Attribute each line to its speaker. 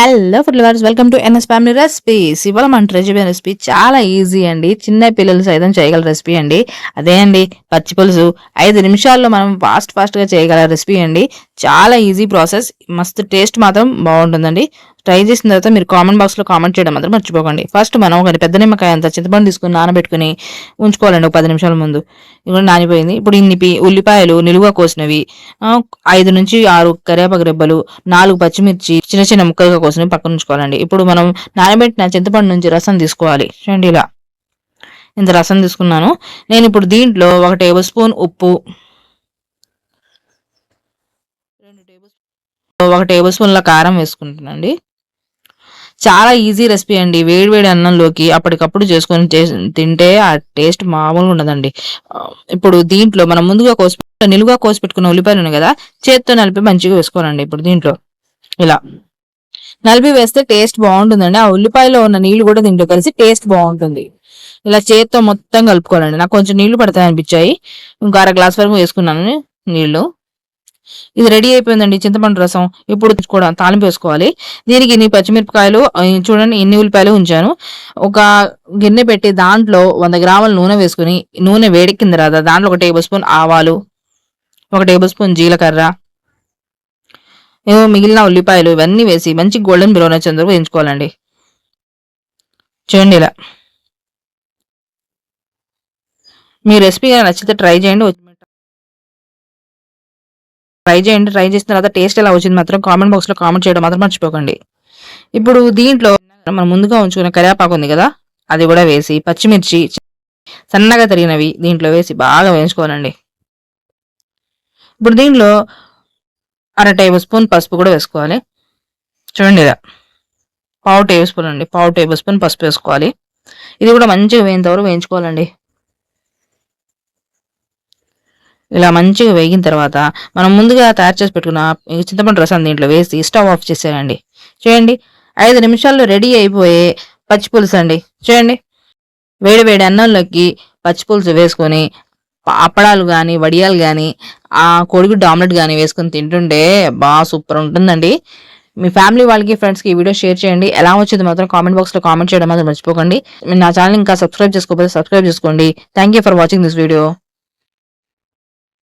Speaker 1: Hello food lovers welcome to NS family recipes ఇవాళ మన try recipe చాలా easy అండి. చిన్న పిల్లలు సైతం చేయగల రెసిపీ అండి. అదే అండి పచ్చి పులుసు. ఐదు నిమిషాల్లో మనం ఫాస్ట్ ఫాస్ట్గా చేయగల రెసిపీ అండి. చాలా ఈజీ ప్రాసెస్ మస్తు టేస్ట్ మాత్రం బాగుంటుందండి. ట్రై చేసిన తర్వాత మీరు కామెంట్ బాక్స్లో కామెంట్ చేయడం మాత్రం మర్చిపోకండి. ఫస్ట్ మనం ఒక పెద్ద నిమ్మకాయ అంత చింతపండు తీసుకుని నానబెట్టుకుని ఉంచుకోవాలండి ఒక పది నిమిషాల ముందు. ఇప్పుడు నానిపోయింది. ఇప్పుడు ఇన్ని ఉల్లిపాయలు నిలువ కోసినవి ఐదు నుంచి ఆరు కరివేపాకు రెబ్బలు నాలుగు పచ్చిమిర్చి చిన్న చిన్న ముక్కలుగా కోసినవి పక్కన ఉంచుకోవాలండి. ఇప్పుడు మనం నానబెట్టిన చింతపండు నుంచి రసం తీసుకోవాలి. చూడండి ఇలా. ఇంత రసం తీసుకున్నాను. నేను ఇప్పుడు దీంట్లో ఒక టేబుల్ స్పూన్ ఉప్పు రెండు టేబుల్ ఒక టేబుల్ స్పూన్ల కారం వేసుకుంటున్నాండి చాలా ఈజీ రెసిపీ అండి. వేడివేడి అన్నంలోకి అప్పటికప్పుడు చేసుకొని చేసి- తింటే ఆ టేస్ట్ మామూలుగా ఉండదండి. ఇప్పుడు దీంట్లో మనం ముందుగా కోసి నిలుగా నిలువుగా కోసి పెట్టుకున్న ఉల్లిపాయలు ఉన్నాయి కదా చేత్తో నలిపి మంచిగా వేసుకోవాలండి ఇప్పుడు దీంట్లో. ఇలా. నలిపి వేస్తే టేస్ట్ బాగుంటుందండి. ఆ ఉల్లిపాయలో ఉన్న నీళ్ళు కూడా దీంట్లో కలిసి టేస్ట్ బాగుంటుంది. ఇలా చేత్తో మొత్తం కలుపుకోవాలండి. నాకు కొంచెం నీళ్ళు పడతాయి అనిపించాయి ఇంకా అర గ్లాస్ వరకు వేసుకున్నాను నీళ్ళు ఇది రెడీ అయిపోయిందండి చింతపండు రసం. ఇప్పుడు కూడా తాలింపు వేసుకోవాలి. దీనికి ఇన్ని పచ్చిమిరపకాయలు చూడండి ఇన్ని ఉల్లిపాయలు ఉంచాను. ఒక గిన్నె పెట్టి దాంట్లో వంద గ్రాముల నూనె వేసుకుని నూనె వేడెక్కిన రాదా? దాంట్లో ఒక టేబుల్ స్పూన్ ఆవాలు ఒక టేబుల్ స్పూన్ జీలకర్ర మిగిలిన ఉల్లిపాయలు ఇవన్నీ వేసి మంచి గోల్డెన్ బ్రౌన్ వచ్చేందుకు వేయించుకోవాలండి. చూడండి ఇలా. మీ రెసిపీ నచ్చితే ట్రై చేయండి. ట్రై చేయండి. ట్రై చేసిన తర్వాత టేస్ట్ ఎలా వచ్చింది మాత్రం కామెంట్ బాక్స్లో కామెంట్ చేయడం మాత్రం మర్చిపోకండి. ఇప్పుడు దీంట్లో మనం ముందుగా ఉంచుకున్న కరివేపాకు ఉంది కదా అది కూడా వేసి పచ్చిమిర్చి సన్నగా తరిగినవి దీంట్లో వేసి బాగా వేయించుకోవాలండి. ఇప్పుడు దీంట్లో అర టేబుల్ స్పూన్ పసుపు కూడా వేసుకోవాలి. చూడండి ఇలా. పావు టేబుల్ స్పూన్ అండి. పావు టేబుల్ స్పూన్ పసుపు వేసుకోవాలి. ఇది కూడా మంచిగా వేయింతవరకు వేయించుకోవాలండి. ఇలా మంచిగా వేగిన తర్వాత మనం ముందుగా తయారు చేసి పెట్టుకున్న చింతపండు రసం దీంట్లో వేసి స్టవ్ ఆఫ్ చేసేయండి. చూడండి ఐదు నిమిషాల్లో రెడీ అయిపోయే పచ్చి పులుసు అండి. చూడండి వేడి వేడి అన్నంలోకి పచ్చి పులుసు వేసుకొని అప్పడాలు కానీ వడియాలు కానీ ఆ కోడిగుడ్డు ఆమ్లెట్ కానీ వేసుకొని తింటుంటే బాగా సూపర్ ఉంటుందండి. మీ ఫ్యామిలీ వాళ్ళకి ఫ్రెండ్స్కి ఈ వీడియో షేర్ చేయండి. ఎలా వచ్చింది మాత్రం కామెంట్ బాక్స్లో కామెంట్ చేయడం మాత్రం మర్చిపోకండి. నా ఛానల్ ఇంకా సబ్స్క్రైబ్ చేసుకోకపోతే సబ్స్క్రైబ్ చేసుకోండి. Thank you for watching this video.